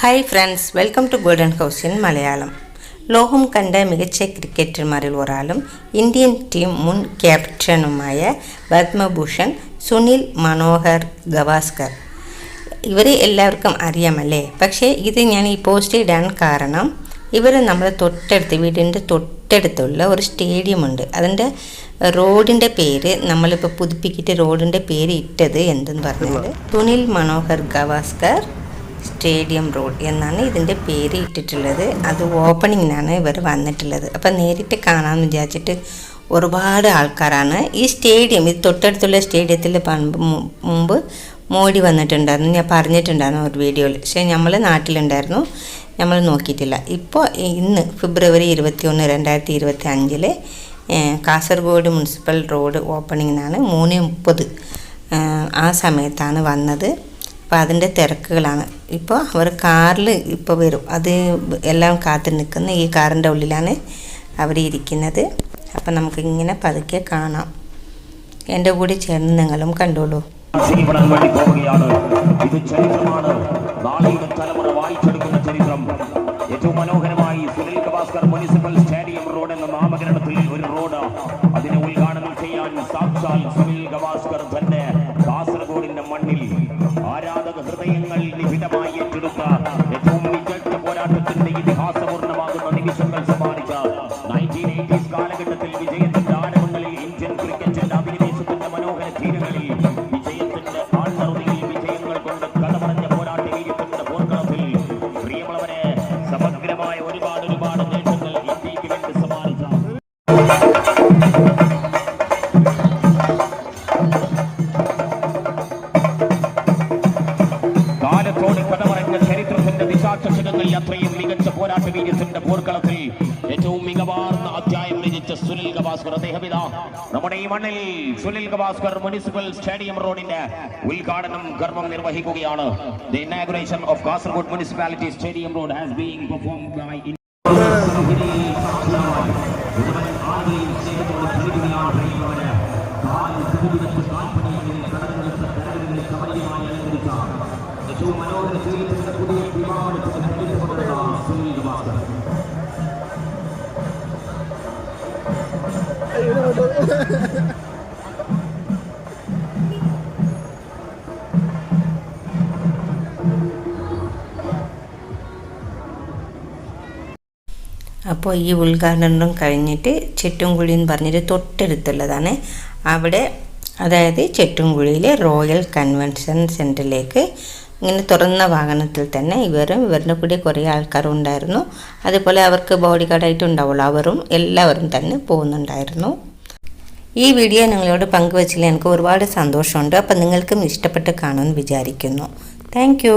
Hi friends welcome to golden house in Malayalam ലോകം കണ്ട മികച്ച ക്രിക്കറ്റർമാരിൽ ഒരാളും ഇന്ത്യൻ ടീം മുൻ ക്യാപ്റ്റനുമായ പത്മഭൂഷൺ സുനിൽ മനോഹർ ഗവാസ്കർ. ഇവരെ എല്ലാവർക്കും അറിയാമല്ലേ? പക്ഷേ ഇത് ഞാൻ ഈ പോസ്റ്റ് ഇടാൻ കാരണം ഇവർ നമ്മുടെ തൊട്ടടുത്ത് വീടിന്റെ തൊട്ടടുത്തുള്ള ഒരു സ്റ്റേഡിയം ഉണ്ട്. അതിന്റെ റോഡിന്റെ പേര് നമ്മളിപ്പോൾ പുതുപ്പിക്കിട്ട് റോഡിന്റെ പേര് ഇട്ടത് എന്തെന്ന് പറഞ്ഞാൽ സുനിൽ മനോഹർ ഗവാസ്കർ സ്റ്റേഡിയം റോഡ് എന്നാണ് ഇതിന്റെ പേര് ഇട്ടിട്ടുള്ളത്. അത് ഓപ്പണിങ്ങിനാണ് ഇവർ വന്നിട്ടുള്ളത്. അപ്പം നേരിട്ട് കാണാമെന്ന് വിചാരിച്ചിട്ട് ഒരുപാട് ആൾക്കാരാണ്. ഈ സ്റ്റേഡിയം ഇത് തൊട്ടടുത്തുള്ള സ്റ്റേഡിയത്തിൽ മുമ്പ് മോഡി വന്നിട്ടുണ്ടായിരുന്നു. ഞാൻ പറഞ്ഞിട്ടുണ്ടായിരുന്നു ഒരു വീഡിയോയിൽ. പക്ഷേ നമ്മൾ നാട്ടിലുണ്ടായിരുന്നു. നമ്മൾ നോക്കിയിട്ടില്ല. ഇപ്പോൾ ഇന്ന് ഫെബ്രുവരി ഇരുപത്തി ഒന്ന് രണ്ടായിരത്തി ഇരുപത്തി അഞ്ചിൽ കാസർഗോഡ് മുനിസിപ്പൽ റോഡ് ഓപ്പണിങ്ങിനാണ് മൂന്ന് മുപ്പത് ആ സമയത്താണ് വന്നത്. അപ്പോൾ അതിന്റെ തിരക്കുകളാണ്. ഇപ്പോൾ അവർ കാറിൽ ഇപ്പോൾ വരും. അത് എല്ലാം കാത്തു നിൽക്കുന്ന ഈ കാറിന്റെ ഉള്ളിലാണ് അവർ ഇരിക്കുന്നത്. അപ്പം നമുക്കിങ്ങനെ പതുക്കെ കാണാം. എന്റെ കൂടെ ചേർന്ന് നിങ്ങളും കണ്ടോളൂ. വേണ്ടി പോവുകയാണ്. ഇത് ചരിത്രമാണ്. നാളെയുടെ തലമുറ മനോഹരമായി Sunil Gavaskar municipal stadium road എന്ന നാമകരണത്തിൽ ഒരു റോഡ് അതിനെ ഉദ്ഘാടനം ചെയ്യാൻ സാക്ഷാൽ സുനിൽ ഗവാസ്കർ തന്നെ ദിശാചഷകങ്ങളിൽ അത്രയും മികച്ച പോരാട്ട വീര്യത്തിന്റെ പോർക്കളത്തിൽ ഏറ്റവും മികവാർന്ന അധ്യായം രചിച്ച സുനിൽ ഗവാസ്കർ അദ്ദേഹം ഇതാ നമ്മുടെ ഈ മണ്ണിൽ സുനിൽ ഗവാസ്കർ മുനിസിപ്പൽ സ്റ്റേഡിയം റോഡിന്റെ ഉദ്ഘാടനം കർമ്മം നിർവഹിക്കുകയാണ്. The inauguration of Kasaragod municipality stadium road has being performed by അപ്പോൾ ഈ ഉദ്ഘാടനം കഴിഞ്ഞിട്ട് ചെട്ടുംകുഴി എന്ന് പറഞ്ഞിട്ട് തൊട്ടടുത്തുള്ളതാണ്. അവിടെ അതായത് ചെട്ടുംകുഴിയിലെ റോയൽ കൺവെൻഷൻ സെന്ററിലേക്ക് ഇങ്ങനെ തുറന്ന വാഹനത്തിൽ തന്നെ ഇവരും ഇവരുടെ കൂടെ കുറേ ആൾക്കാരും ഉണ്ടായിരുന്നു അതുപോലെ അവർക്ക് ബോഡി ഗാർഡായിട്ട് ഉണ്ടാവുള്ളൂ അവരും എല്ലാവരും തന്നെ പോകുന്നുണ്ടായിരുന്നു. ഈ വീഡിയോ നിങ്ങളോട് പങ്കുവച്ചതിൽ എനിക്ക് ഒരുപാട് സന്തോഷമുണ്ട്. അപ്പം നിങ്ങൾക്കും ഇഷ്ടപ്പെട്ട് കാണുമെന്ന് വിചാരിക്കുന്നു. താങ്ക്